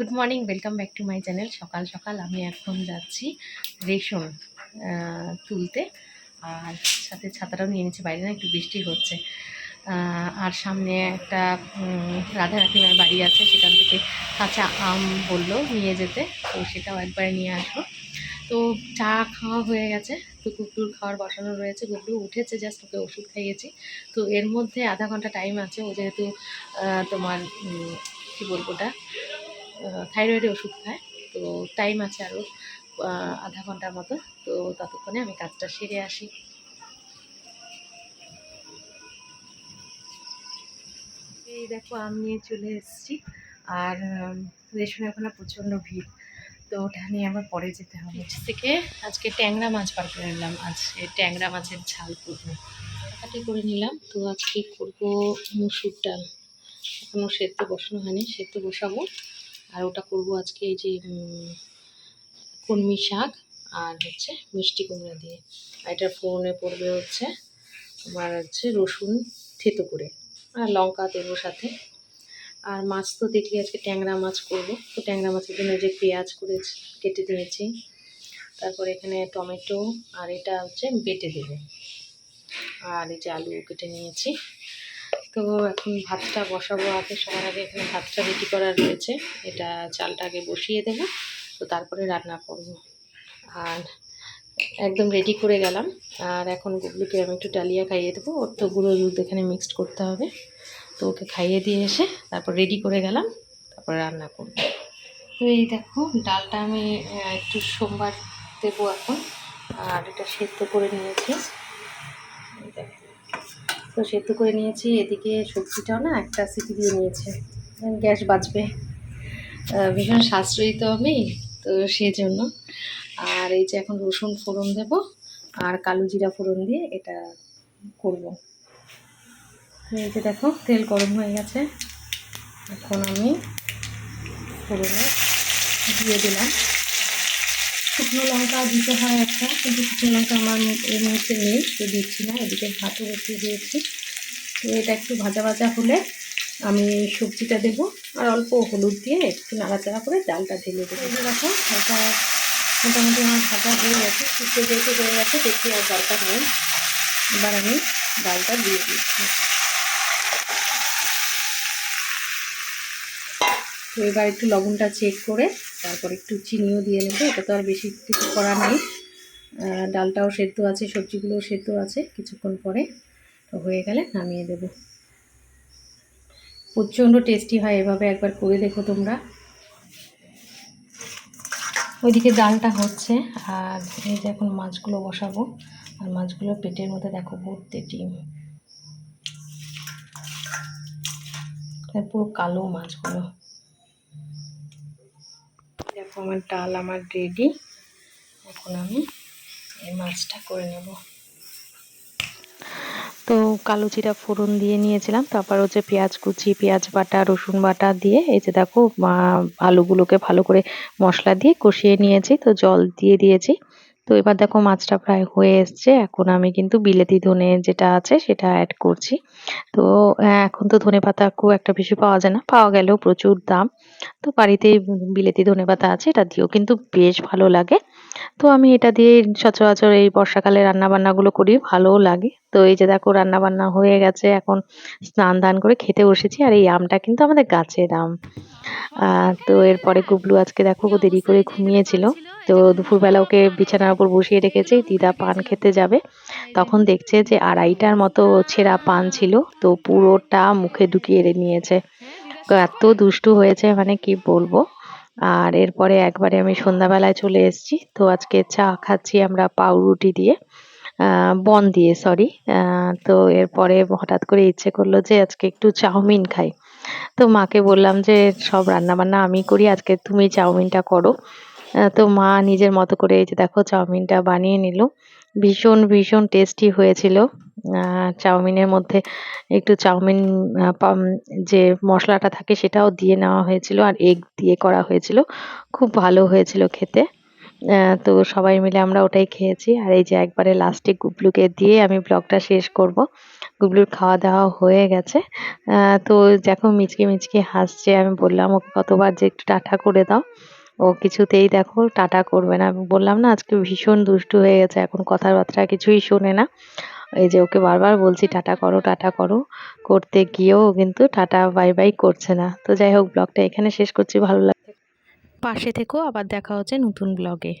Good morning welcome back to my channel সকাল সকাল আমি এখন যাচ্ছি রেশন তুলতে। আর সাথে ছাতাটাও নিয়ে নিচ্ছি, বাইরে না একটু বৃষ্টি হচ্ছে। আর সামনে একটা রাধা কাকিমার বাড়ি আছে, সেখান থেকে কাঁচা আম বলল নিয়ে যেতে। তো সেটাও একবারে নিয়ে আসব। তো চা খাওয়া হয়ে গেছে তো কুকুর খাওয়ার বসানো রয়েছে কুকুর উঠেছে জাস্ট ওকে ওষুধ খাইয়েছি। তো এর মধ্যে আধা ঘণ্টা টাইম আছে, ও যেহেতু তোমার কী বলব ওটা? থাইরয়েডের ওষুধ খায় তো টাইম আছে আরও আধা ঘণ্টার মতো তো ততক্ষণে আমি কাজটা সেরে আসি। এই দেখো আম নিয়ে চলে এসেছি আর উম, রেশনে এখন প্রচণ্ড ভিড় তো ওটা নিয়ে আবার পরে যেতে হবে। নিচ থেকে আজকে ট্যাংরা মাছ বার করে নিলাম আজকে ট্যাংরা মাছের ঝাল করব। কাটি করে নিলাম তো আজকে করব মুসুর ডাল। এখনও সেদ্ধ বসানো হয়নি সেদ্ধ বসাবো। আর ওটা করব আজকে এই যে কলমি শাক আর হচ্ছে মিষ্টি কুমড়া দিয়ে। আর এটা ফোড়নে পড়বে হচ্ছে তোমার হচ্ছে রসুন থেতো করে আর লঙ্কা দেবো সাথে। আর মাছ তো দেখলি আজকে ট্যাংরা মাছ করব। তো ট্যাংরা মাছের জন্য যে পেঁয়াজ করেছি, কেটে দিয়েছি, তারপর এখানে টমেটো আর এটা হচ্ছে বেটে দেবে। আর এই যে আলু কেটে নিয়েছি। তো এখন ভাতটা বসাবো, আগে সবার আগে এখানে ভাতটা রেডি করা রয়েছে। এটা চালটা আগে বসিয়ে দেবো, তো তারপরে রান্না করব। আর একদম রেডি করে গেলাম। আর এখন গুগলুকে আমি একটু ডালিয়া খাইয়ে দেবো, ওর তো গুঁড়ো দুধ এখানে মিক্সড করতে হবে। তো ওকে খাইয়ে দিয়ে এসে তারপর রেডি করে গেলাম, তারপরে রান্না করব। তো এই দেখো, ডালটা আমি একটু সোমবার দেবো এখন। আর এটা সেদ্ধ করে নিয়েছি। দেখো। তো সেদ্ধ করে নিয়েছি। এদিকে সবজিটাও না একটা সিটি দিয়ে নিয়েছে। গ্যাস বাঁচবে ভীষণ সাশ্রয়ী তো আমি, তো সেই জন্য আর এই যে এখন রসুন ফোড়ন দেব, আর কালো জিরা ফোড়ন দিয়ে এটা করব। এই যে দেখো, তেল গরম হয়ে গেছে। এখন আমি ফোড়নে দিয়ে দিলাম। শুকনো লঙ্কা দিতে হয় একটা, কিন্তু শুকনো লঙ্কা আমার এই মুহূর্তে নেই, তো দিচ্ছি না, এদিকে ভাতও বসিয়ে দিয়েছি। তো এটা একটু ভাজা ভাজা হলে আমি সবজিটা দেবো, আর অল্প হলুদ দিয়ে একটু নাড়াচাড়া করে ডালটা ঢেলে দেবো। দেখো হালকা মোটামুটি আমার ভাজা হয়ে গেছে শুকনো যেহেতু হয়ে গেছে, দেখি আর দরকার নেই। এবার আমি ডালটা দিয়ে দিচ্ছি। তো এবার একটু লবণটা চেক করে তারপর একটু চিনিও দিয়ে নেব। এটা তো আর বেশি কিছু করা নেই। ডালটাও সেদ্ধ আছে, সবজিগুলোও সেদ্ধ আছে। কিছুক্ষণ পরে তো হয়ে গেলে নামিয়ে দেবো। প্রচণ্ড টেস্টি হয়, এভাবে একবার করে দেখো তোমরা। ওইদিকে ডালটা হচ্ছে, আর এই যে এখন মাছগুলো বসাবো। আর মাছগুলো পেটের মধ্যে দেখো ভর্তি ডিম। পুরো কালো মাছগুলো। দেখো আমার ডাল আমার রেডি এখন আমি এই মাছটা করে নেব। তো কালো জিরা ফোড়ন দিয়ে নিয়েছিলাম, তারপর হচ্ছে পেঁয়াজ কুচি, পেঁয়াজ বাটা, রসুন বাটা দিয়ে এই যে দেখো আলুগুলোকে ভালো করে মশলা দিয়ে কষিয়ে নিয়েছি, তো জল দিয়ে দিয়েছি। তো এবার দেখো মাছটা প্রায় হয়ে এসছে। এখন আমি কিন্তু বিলেতি ধনে যেটা আছে সেটা অ্যাড করছি। তো আহ, এখন তো ধনে পাতা খুব একটা বেশি পাওয়া যায় না। পাওয়া গেলেও প্রচুর দাম। তো বাড়িতেই বিলেতি ধনে পাতা আছে এটা দিয়েও কিন্তু বেশ ভালো লাগে। তো আমি এটা দিয়ে সচরাচর এই বর্ষাকালে রান্না বান্নাগুলো করি ভালোও লাগে। তো এই যে দেখো রান্না বান্না হয়ে গেছে এখন স্নান দান করে খেতে বসেছি আর এই আমটা কিন্তু আমাদের গাছের আম। তো এরপরে গুবলু আজকে দেখো দেরি করে ঘুমিয়েছিল। তো দুপুরবেলা ওকে বিছানার উপর বসিয়ে রেখেছে। দিদা পান খেতে যাবে। তখন দেখছে যে আড়াইটার মতো ছেঁড়া পান ছিল, তো পুরোটা মুখে ঢুকিয়ে নিয়েছে। এত দুষ্টু হয়েছে মানে কি বলব? আর এরপরে একবারে আমি সন্ধ্যাবেলায় চলে এসেছি। তো আজকে চা খাচ্ছি আমরা পাউরুটি দিয়ে বন দিয়ে সরি তো এরপরে হঠাৎ করে ইচ্ছে করল যে আজকে একটু চাউমিন খাই। তো মাকে বললাম যে সব রান্না বান্না আমি করি, আজকে তুমি চাউমিনটা করো। তো মা নিজের মতো করে এই যে দেখো চাউমিনটা বানিয়ে নিল। ভীষণ ভীষণ টেস্টি হয়েছিল। চাউমিনের মধ্যে একটু চাউমিন যে মশলাটা থাকে সেটাও দিয়ে নেওয়া হয়েছিল আর এগ দিয়ে করা হয়েছিল। খুব ভালো হয়েছিল খেতে। তো সবাই মিলে আমরা ওটাই খেয়েছি। আর এই যে একবারে লাস্টে গুবলুকে দিয়ে আমি ব্লগটা শেষ করব। গুবলুর খাওয়া দাওয়া হয়ে গেছে। তো দেখো মিচকে মিচকে হাসছে। আমি বললাম, ওকে কতবার যে একটু টাটা করে দাও। ও কিছুতেই দেখো টাটা করবে না। আমি বললাম, না, আজকে ভীষণ দুষ্টু হয়ে গেছে, এখন কথাবার্তা কিছুই শোনে না। এই যে ওকে বারবার বলছি, টাটা করো টাটা করো। করতে গিয়েও কিন্তু টাটা বাই বাই করছে না। তো যাই হোক, ব্লগটা এখানে শেষ করছি, ভালো লাগছে। পাশে থেকেও আবার দেখা হচ্ছে নতুন ব্লগে।